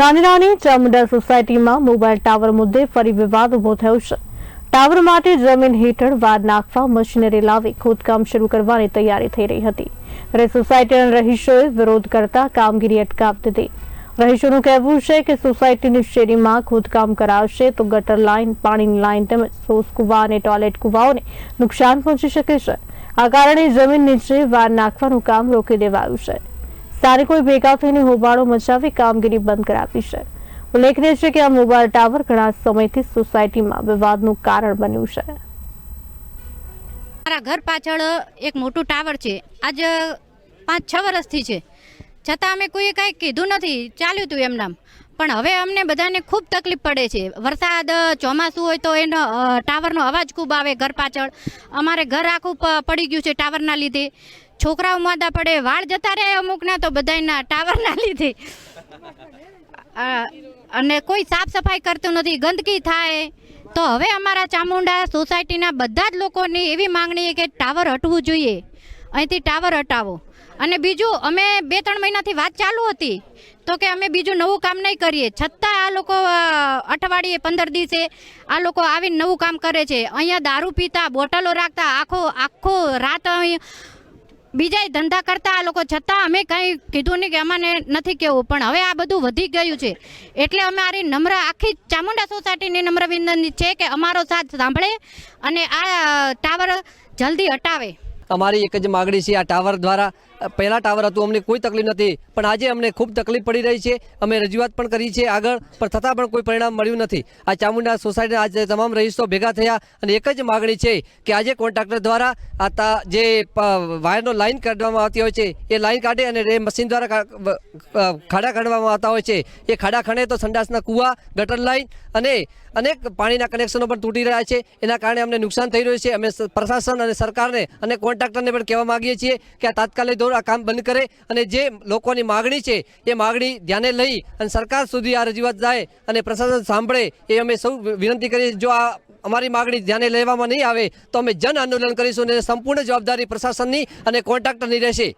ધાનેરાની ચામુંડા સોસાયટીમાં mobile tower મુદ્દે ફરી વિવાદ ઊભો થયો છે. ટાવર માટે જમીન હેઠળ વાર નાખવા મશીનરી લાવી ખોદકામ શરૂ કરવાની તૈયારી થઈ રહી હતી. ત્યારે સોસાયટીના રહીશોએ વિરોધ કરતા કામગીરી અટકાવી દીધી. રહીશોનું કહેવું છે કે સોસાયટીની શેરીમાં ખોદકામ કરાવશે તો ગટર લાઇન, પાણીની લાઇન તેમજ સોસ કુવા અને ટોયલેટ કુવાઓને નુકસાન પહોંચી શકે છે. આ કારણે જમીન નીચે વાર નાખવાનું કામ રોકી દેવાયું છે. સ્થાનિકોએ ભેગા થઈને હોબાળો મચાવી કામગીરી બંધ કરાવી છે. ઉલ્લેખનીય છે કે આ મોબાઈલ ટાવર ઘણા સમયથી સોસાયટીમાં વિવાદનું કારણ બન્યું છે. મારા ઘર પાછળ એક મોટું ટાવર છે. આજ પાંચ છ વર્ષથી છે. છતાં અમે કોઈએ કાંઈ કીધું નથી. ચાલ્યું હતું એમનામ. પણ હવે અમને બધાને ખૂબ તકલીફ પડે છે. વરસાદ ચોમાસું હોય તો એનો ટાવરનો અવાજ ખૂબ આવે ઘર પાછળ. અમારે ઘર આખું પડી ગયું છે ટાવરના લીધે. છોકરાઓ માદા પડે, વાળ જતા રહે અમુકના તો બધાના ટાવરના લીધે. અને કોઈ સાફ સફાઈ કરતું નથી, ગંદકી થાય. તો હવે અમારા ચામુંડા સોસાયટીના બધા જ લોકોની એવી માંગણી કે ટાવર હટવું જોઈએ. અહીંથી ટાવર હટાવો. અને બીજું, અમે બે ત્રણ મહિનાથી વાત ચાલુ હતી. તો કે અમે બીજું નવું કામ નહીં કરીએ. છતાં આ લોકો અઠવાડિયે પંદર દિવસે આ લોકો આવીને નવું કામ કરે છે. અહીંયા દારૂ પીતા, બોટલો રાખતા, આખો આખો બીજાય ધંધા કરતા આ લોકો છતાં અમે કંઈ કીધું નહીં કે અમાને નથી કહેવું પણ હવે આ બધું વધી ગયું છે. એટલે અમારી નમ્ર, આખી ચામુંડા સોસાયટીની નમ્ર વિનંતી છે કે અમારો સાથ સાંભળે અને આ ટાવર જલ્દી હટાવે. અમારી એક જ માગણી છે, આ ટાવર દ્વારા પહેલાં ટાવર હતું, અમને કોઈ તકલીફ નથી. પણ આજે અમને ખૂબ તકલીફ પડી રહી છે. અમે રજૂઆત પણ કરી છે આગળ, પણ છતાં પણ કોઈ પરિણામ મળ્યું નથી. આ ચામુંડા સોસાયટીના આજે તમામ રહીશો ભેગા થયા અને એક જ માગણી છે કે આજે કોન્ટ્રાક્ટર દ્વારા આ જે વાયરનો લાઇન કાઢવામાં આવતી હોય છે, એ લાઇન કાઢે અને એ મશીન દ્વારા ખાડા કાઢવામાં આવતા હોય છે. એ ખાડા ખણે તો સંડાસના કૂવા, ગટર લાઈન અને અનેક પાણીના કનેક્શનો પણ તૂટી રહ્યા છે. એના કારણે અમને નુકસાન થઈ રહ્યું છે. અમે પ્રશાસન અને સરકારને અને કોન્ટ્રાક્ટરને પણ કહેવા માંગીએ છીએ કે આ તાત્કાલિક ધોરણ આ કામ બંધ કરે અને જે લોકોની માગણી છે, એ માગણી ધ્યાને લઈ અને સરકાર સુધી આ રજૂઆત જાય અને પ્રશાસન સાંભળે, એ અમે સૌ વિનંતી કરીએ જો આ અમારી માગણી ધ્યાને લેવામાં નહીં આવે, તો અમે જન આંદોલન કરીશું અને સંપૂર્ણ જવાબદારી પ્રશાસનની અને કોન્ટ્રાક્ટરની રહેશે.